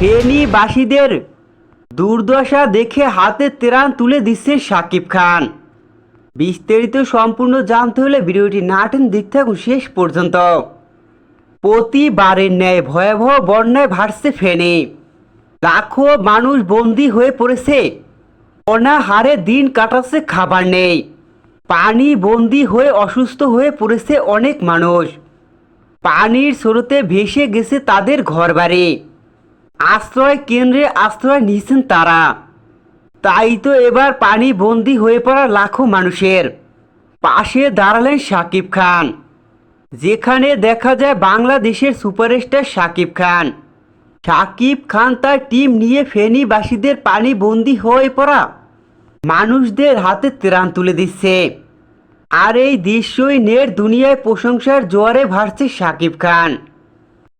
ফেনীবাসীদের দুর্দশা দেখে হাতে ত্রাণ তুলে দিচ্ছে সাকিব খান। বিস্তারিত সম্পূর্ণ জানতে হলে ভিডিওটি নাটেন দিক থাকুন শেষ পর্যন্ত। প্রতিবারের ন্যায় ভয়াবহ বন্যায় ভাসছে ফেনী। লাখো মানুষ বন্দী হয়ে পড়েছে। অনাহারে দিন কাটাচ্ছে, খাবার নেই। পানি বন্দি হয়ে অসুস্থ হয়ে পড়েছে অনেক মানুষ। পানির স্রোতে ভেসে গেছে তাদের ঘরবাড়ি। আশ্রয় কেন্দ্রে আশ্রয় নিয়েছেন তারা। তাই তো এবার পানি বন্দি হয়ে পড়া লাখো মানুষের। পাশে দাঁড়ালেন সাকিব খান। যেখানে দেখা যায় বাংলাদেশের সুপারস্টার সাকিব খান। সাকিব খান তার টিম নিয়ে ফেনীবাসীদের পানি বন্দি হয়ে পড়া মানুষদের হাতে ত্রাণ তুলে দিচ্ছে। আর এই দৃশ্যই নেট দুনিয়ায় প্রশংসার জোয়ারে ভাসছে সাকিব খান।